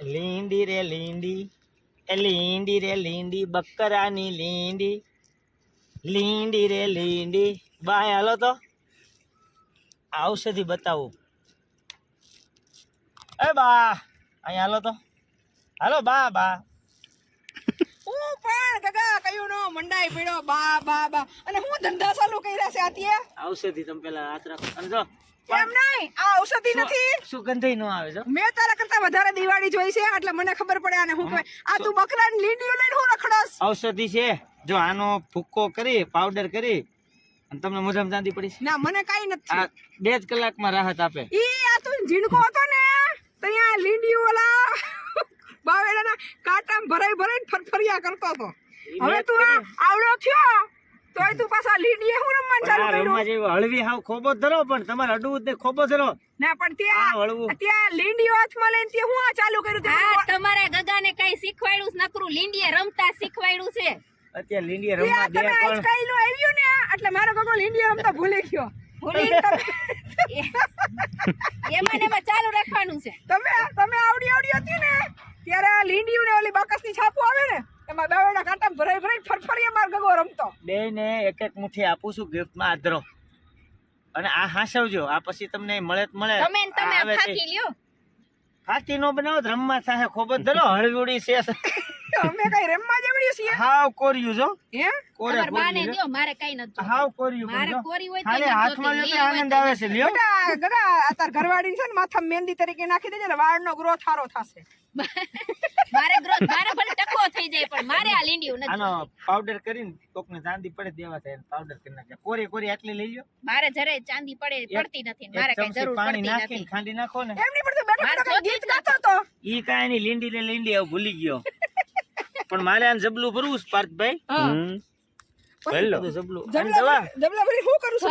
લીંડી રે લીંડી એ લીંડી રે લીંડી બકરાની લીંડી. લીંડી રે લીંડી. બા અહીં હાલો તો. ઔષધિ બતાવું. એ બા અહીં હાલો તો. હાલો બા બા. હું પણ ગગા કયું નો? મંડાઈ પડ્યો બા બા બા. અને હું ધંધા ચાલુ કર્યા છે આતીએ ઔષધિ તમે પેલા હાથ રાખો. અને જો એમ નહીં? આ ઔષધિ નથી? સુગંધી નો આવે છે મેં તારા કરતા વધારે દિવાળી જોઈ છે એટલે મને ખબર પડે અને હું. કહે આ તું બકરાની લીંડીઓ લઈને હું રખડસ ઔષધિ છે. જો આનો ભૂક્કો કરી પાવડર કરી અને તમને મોઢામાં ચાંદી પડી છે. ના મને કાઈ નથી. આ બે જ કલાકમાં રાહત આપે. ઈ આ તું ઝીણકો હતો ને ત્યાં લીંડીઓ ઓલા બાવેડાના કાંટામાં ભરાઈ ભરાઈને ફરફરિયા કરતો હતો. હવે તું આવડો થયો. તોય તું પાછા લીંડીએ હું રમવાનું ચાલુ કર્યું? રમવા જેવું હળવી હાવ ખોબો ધરો પણ તમારે અડવું તે ખોબો ધરો. ના પણ ત્યાં હળવું. ત્યાં લીંડીઓ હાથમાં લઈને તે હું આ ચાલુ કર્યું? હા તમારા ગગાને કઈ શીખવાડ્યું નકરું લીંડીએ રમતા શીખવાડ્યું છે. અત્યારે લીંડીએ રમવા દે તમે પણ. આઈસ્ટાઈલનું આવ્યું ને એટલે મારો ગગો લીંડીએ રમતા ભૂલી ગયો. ભૂલી એમાં ને એમાં ચાલુ રાખવાનું છે. તમે તમે આવડી આવડી હતી ને? ત્યારે આ લીંડીયું ને ઓલી બાકસની છાપું આવે ને? એમાં બાવડા કાંટા ભરાઈ ભરાઈ ફરફરીએ માર ગગો રમતો. બે ને એક એક મુઠ્ઠી આપું છું ગિફ્ટમાં આદરો. અને આ હાસવજો આ પછી તમને મળે તો મળે. તમે ને તમે ફાકી લ્યો. ફાકી નો બનાવો રમવા થાય ખોબો ધરો હળવીડી છે. અમે કઈ રમવા જેવડી છીએ? હાવ કોર્યું જો. હે? કોરે બાને દો મારે કઈ નથી. હાવ કોર્યું મારે કોરી હોય તો ખાલી હાથમાં જોતી, લ્યો તો લીલી આનંદ આવે છે લ્યો. બેટા ગગા આ તાર ઘરવાળી છે ને માથા મહેંદી તરીકે નાખી દેજે ને વાળનો ગ્રોથ સારો થશે. મારે ગ્રોથ મારે ભલે ટકો થઈ જાય પણ મારે આ લીંડીયું નથી. આનો પાવડર કરીને કોકને ચાંદી પડે દેવા થાય પાવડર કરી નાખે. કોરી કોરી આટલી લઈ લ્યો. મારે જરે ચાંદી પડે પડતી નથી મારે કઈ જરૂર પડતી નથી. ખાંડી નાખો ને. એમની પર તો બેઠો ગીત ગાતો તો ઈ કાયની લીંડી ને લીંડી આવ ભૂલી ગયો. પણ મારે આને જબલું ભરવું છે પાર્થભાઈ. જબલું.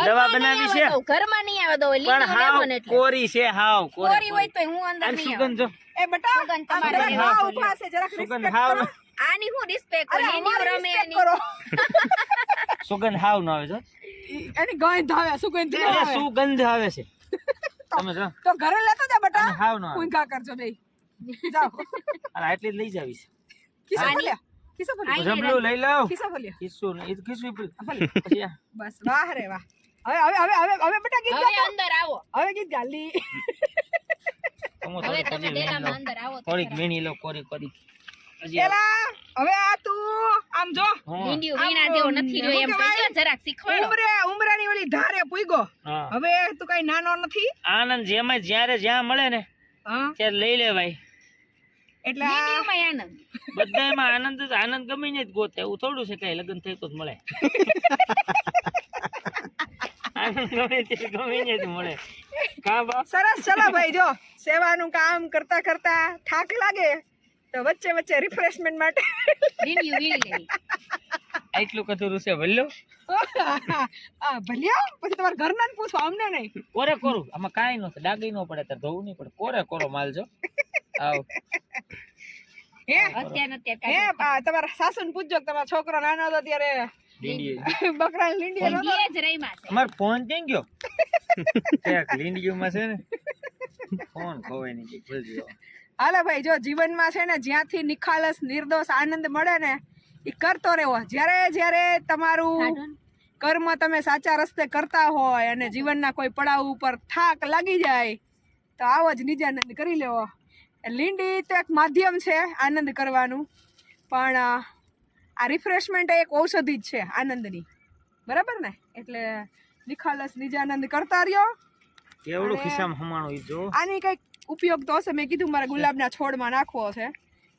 દવા? બનાવી છે? ઘરમાં નહીં આવે પણ હાવ એટલે. કોરી છે હાવ કોરી હોય તો હું અંદર સુગંધ જો. એ બટા સુગંધ તમારે લેવા આ છે જરાક રિસ્પેક્ટ કરો. આની હું રિસ્પેક્ટ અરે એની રમે એની. સુગંધ હાવ ન આવે જો એની ગંધ આવે સુગંધ આવે? સુગંધ આવે છે? તમે જો તો ઘરે લેતો જા બટા. હાવ ન આવે. કા કરજો બે જાઓ. અરે આટલી લઈ જાવીશ આની- બોલ્યા કિસ્સો બોલ્યા જબલું લઈ લઉં કિસો બોલ્યા ખિસ્સું ને. પછી આ. બસ વાહ રે વાહ. હવે હવે હવે હવે હવે બેટા ગીત ગાતો? અંદર આવો. હવે ગીત ગાલી. હું થોડીક વીણી લો કોરી કોરી. એલા હવે આ તું આમ જો. હા, વીણા જેવો નથી રહ્યો. એમ કહેજો, જરાક શીખવાડો. ઉમરે ઉમરાની ઓલી ધારે પૂગ્યો હા. હવે તું કઈ નાનો નથી? આનંદ જેમાં જ્યારે જ્યાં મળે ને ત્યારે લઈ લેવાય. એટલે આ આનંદ. બધાયમાં આનંદ જ આનંદ ગમે ને જ ગોતે. એવું થોડું છે કઈ લગ્ન થઈ તો જ મળે. ગમે તે ગમે ને મળે કા બા સરસ ચલો ભાઈ જો સેવાનું કામ કરતા કરતા થાક લાગે તો વચ્ચે વચ્ચે રિફ્રેશમેન્ટ માટે. આટલું કદુરું છે ભલ્યો આ ભલ્યા? પછી તમારા ઘરના ને પૂછો અમને નહીં. કોરે કોરું? આમાં કાંઈ ન ડાગી ન પડે તાર ધોવું નહીં પડે. કોરે કોરો માલ જો? આવ. હે? અત્યારે અત્યારે હે આ તમારા સાસુ ને પૂછજો કે તમારો છોકરો નાનો હતો ત્યારે લીંડીએ. બકરા લીંડી પણ જ રહીમાં છે. અમાર ફોન ક્યાં ગયો? ક્યાંક લીંડીઓમાં છે ને? ફોન ખોવાય નહીં કે ભૂલજો હાલો ભાઈ જો જીવનમાં છે ને જ્યાંથી નિખાલસ નિર્દોષ આનંદ મળે ને એ કરતો રહેવો. જ્યારે જ્યારે તમારું કર્મ તમે સાચા રસ્તે કરતા હોય અને જીવનના કોઈ પડાવ ઉપર થાક લાગી જાય તો આવો જ નિજાનંદ કરી લેવો. લીંડી તો એક માધ્યમ છે આનંદ કરવાનું. પણ આ રિફ્રેશમેન્ટ એક ઔષધિ જ છે આનંદની. બરાબર ને? એટલે નિખાલસ નિજાનંદ કરતા રહ્યો. કેવડું ખિસ્સામાં હમાણો જો? આની કંઈક ઉપયોગ તો હશે મેં કીધું મારે ગુલાબના છોડમાં નાખવો છે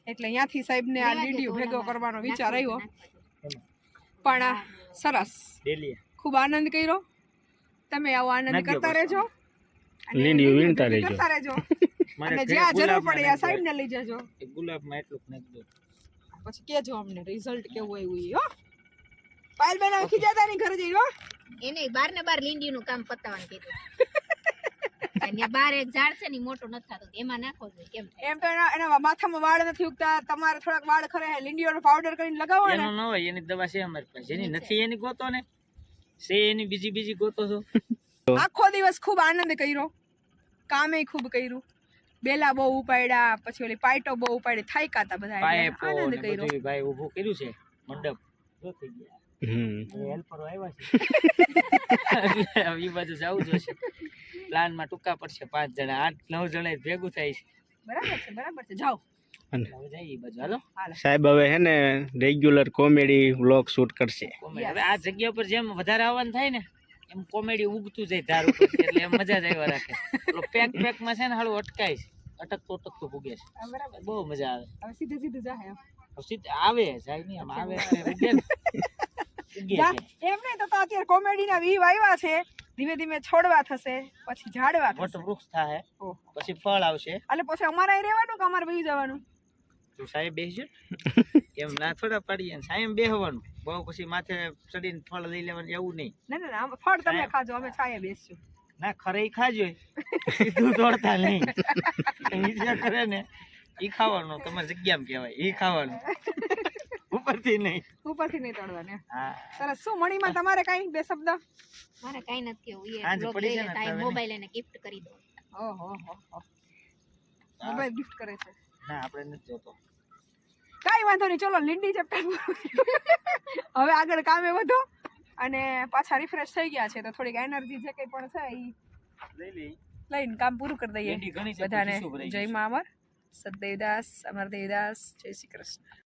એટલે અહીંયાથી સાહેબને આ લેવા ભેગો કરવાનો વિચાર આવ્યો. પણ સરસ. ખૂબ આનંદ કર્યો. તમે આવો આનંદ કરતા. રહેજો. લીંડીઓ વીણતા રહેજો. કરતા રહેજો. અને જ્યાં જરૂર પડે આ નાખજો. સાહેબને લઈ જજો. ગુલાબમાં એટલું જ નાખજો. પછી કેજો અમને રિઝલ્ટ કેવું આવ્યું હો. પાયલ બેન હવે ખીજાતા નહીં ઘરે જઈ હો. એને બાર ને બાર લીંડીયું કામ પતાવવાનું કીધું. અને બાર એક ઝાડ છે ને મોટો નથી થતું. એમાં નાખો જોઈએ કેમ એમ તો એના એના માથામાં વાળ નથી ઉગતા. તમારે થોડાક વાળ ખરે લીંડીઓનો પાવડર કરીને લગાવો ને એનો ન હોય એની દવા છે અમારી પાસે. જેની નથી એની ગોતો ને. છે એની બીજી બીજી ગોતો છો. આખો દિવસ ખૂબ આનંદ કર્યો. કામે ખૂબ કર્યું. બેલા બહુ ઉપાડ્યા પછી ઓલી પાઇટો બહુ ઉપાડી થાયકા હતા બધા આનંદ કર્યો. ભાઈ ઊભું કર્યું છે મંડપ. જો થઈ ગયા. હમ. હેલ્પરો આવ્યા છે. ઈ બાજુ જવું જોશે. પ્લાનમાં ટૂંકા પડશે પાંચ જણા આઠ નવ જણા ભેગું થાય છે. બરાબર છે બરાબર છે. જાઓ. સાહેબ હવે હે ને રેગ્યુલર કોમેડી વ્લોગ શૂટ કરશે. હવે આ જગ્યા પર જેમ વધારે આવવાનું થાય ને એમ કોમેડી ઉગતું જાય ધાર ઉપર એટલે એમ મજા જ આવ્યા રાખે. પેલો પેક પેકમાં છે ને હાલું અટકાય છે અટકતો અટકતો ભૂગે છે. બહુ મજા આવે. હવે સીધે સીધું જાય એમ. સીધે આવે જાય નહીં આમ આવે ઉગે ને એમ નહીં તો અત્યારે અત્યારે કોમેડીના વીવ આવ્યા છે. ધીમે ધીમે છોડવા થશે પછી ઝાડવા થશે. વૃક્ષ થાય પછી ફળ આવશે. એટલે પછી અમારે અહીં રહેવાનું કે અમારે વહી જવાનું? તું સાહેબ બેસજો એમ ના થોડા પાડીએ ને સાહેબ બેહવાનું. બહુ પછી માથે ચડીને ફળ લઈ લેવાનું એવું નહીં. ના ના ના આમ ફળ તમે ખાજો અમે છાયે બેસશું. ના ખરે ખાજો સીધું દોડતા નહીં. ઈ જે કરે ને ઈ ખાવાનું તમારી જગ્યામાં કહેવાય. ઈ ખાવાનું. ઉપરથી નહીં. ઉપરથી નહીં તોડવાને હા. સરસ શું મણીમાં તમારે કઈ? બે શબ્દ? મારે કઈ નથી કેવું. એ આજ પડી છે ને મોબાઈલ એને ગિફ્ટ કરી દો ઓહો હો હો. મોબાઈલ ગિફ્ટ કરે છે. ના આપણે નથી જોતો. કાંઈ વાંધો નહીં ચલો લીંડી ચેપ્ટર હવે આગળ કામે વધો. અને પાછા રિફ્રેશ થઈ ગયા છે તો થોડીક એનર્જી જે કંઈ પણ છે એ લઈ લઈ લઈને કામ પૂરું કરી દઈએ. બધાને જય. મા અમર સતદેવદાસ અમર દેવદાસ જય શ્રી કૃષ્ણ.